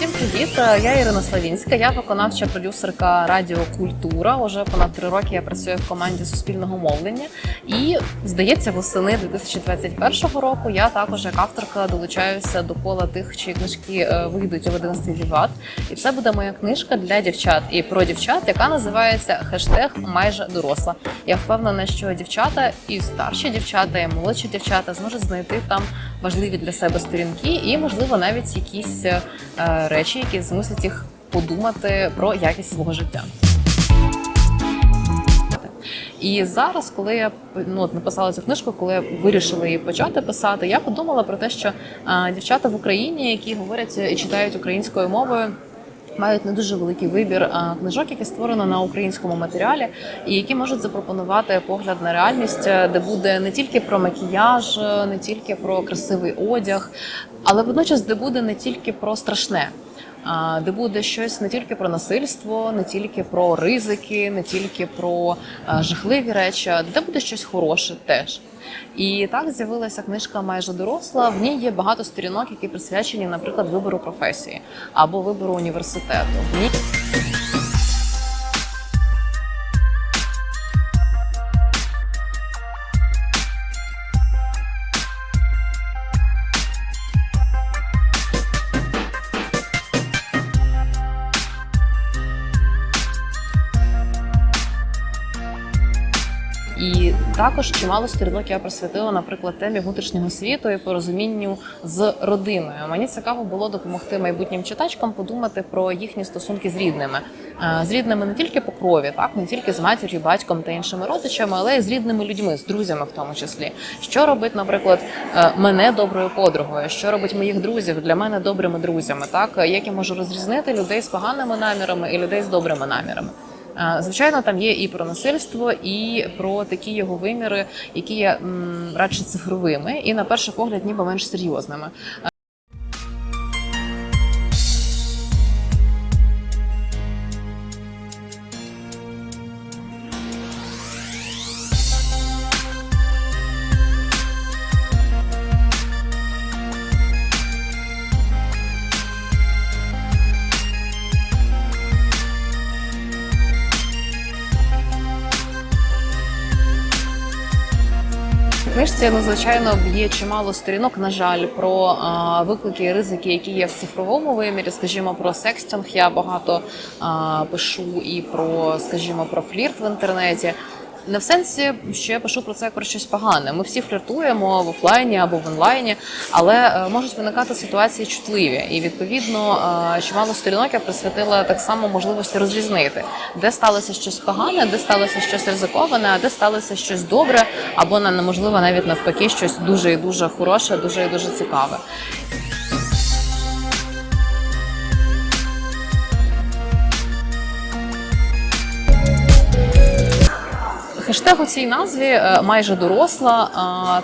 Всім привіт! Я Ірина Славінська. Я виконавча продюсерка Радіо Культура. Уже понад три роки я працюю в команді суспільного мовлення. І здається, восени 2021 року я також як авторка долучаюся до кола тих, чиї книжки е, вийдуть у видавництві Віват. І це буде моя книжка для дівчат і про дівчат, яка називається хештег майже доросла. Я впевнена, що дівчата і старші дівчата, і молодші дівчата зможуть знайти там важливі для себе сторінки, і можливо навіть якісь е, речі, які змусять їх подумати про якість свого життя. І зараз, коли я ну, написала цю книжку, коли вирішила її почати писати, я подумала про те, що а, дівчата в Україні, які говорять і читають українською мовою. Мають не дуже великий вибір книжок, які створено на українському матеріалі, і які можуть запропонувати погляд на реальність, е, де буде не тільки про макіяж, е, не тільки про красивий одяг, але водночас де буде не тільки про страшне. Де буде щось не тільки про насильство, не тільки про ризики, не тільки про жахливі речі, де буде щось хороше теж. І так з'явилася книжка майже доросла. В ній є багато сторінок, які присвячені, наприклад, вибору професії або вибору університету. В ній І також чимало сторінок я присвятила, наприклад, темі внутрішнього світу і порозумінню з родиною. Мені цікаво було допомогти майбутнім читачкам подумати про їхні стосунки з рідними, Е, з рідними не тільки по крові, так не тільки з матір'ю, батьком та іншими родичами, але й з рідними людьми, з друзями, в тому числі. Що робить, наприклад, е, мене доброю подругою, що робить моїх друзів для мене добрими друзями, так як я можу розрізнити людей з поганими намірами і людей з добрими намірами. Звичайно, там є і про насильство, і про такі його виміри, які є радше цифровими, і на перший погляд, ніби менш серйозними. Книжці надзвичайно є чимало сторінок, на жаль, про а, виклики і ризики, які є в цифровому вимірі. Скажімо, про секстинг я багато а, пишу і про, скажімо, про флірт в інтернеті. Не в сенсі, що я пишу про це про щось погане. Ми всі фліртуємо в офлайні або в онлайні, але е, можуть виникати ситуації чутливі. І відповідно е, чимало сторінок я присвятила так само можливості розрізнити, де сталося щось погане, де сталося щось ризиковане, а де сталося щось добре, або на можливо навіть навпаки щось дуже і дуже хороше, дуже і дуже цікаве. Хештег у цій назві е, майже доросла.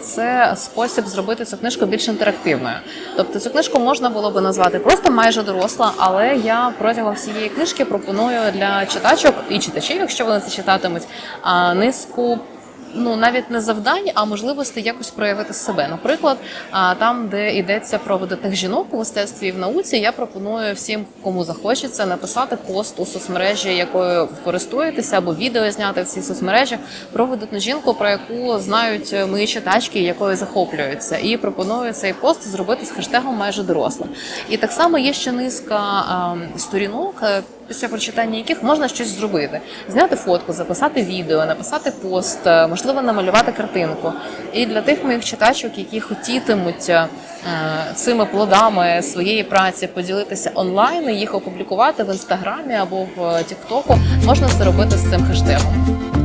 Це спосіб зробити цю книжку більш інтерактивною. Тобто цю книжку можна було би назвати просто майже доросла, але я протягом всієї книжки пропоную для читачок і читачів, якщо вони це читатимуть, а, низку. Ну, навіть не завдань, а можливості якось проявити себе. Наприклад, там, де йдеться про видатних жінок у мистецтві і в науці, я пропоную всім, кому захочеться, написати пост у соцмережі, якою користуєтеся, або відео зняти в цій соцмережі про видатну жінку, про яку знають мої читачки, якою захоплюються. І пропоную цей пост зробити з хештегом майже доросла. І так само є ще низка а, сторінок. Е, Після прочитання яких можна щось зробити, зняти фотку, записати відео, написати пост, е, можливо, намалювати картинку. І для тих моїх читачок, які хотітимуть е, цими плодами своєї праці поділитися онлайн, і їх опублікувати в інстаграмі або в Тіктоку, можна це робити з цим хештегом.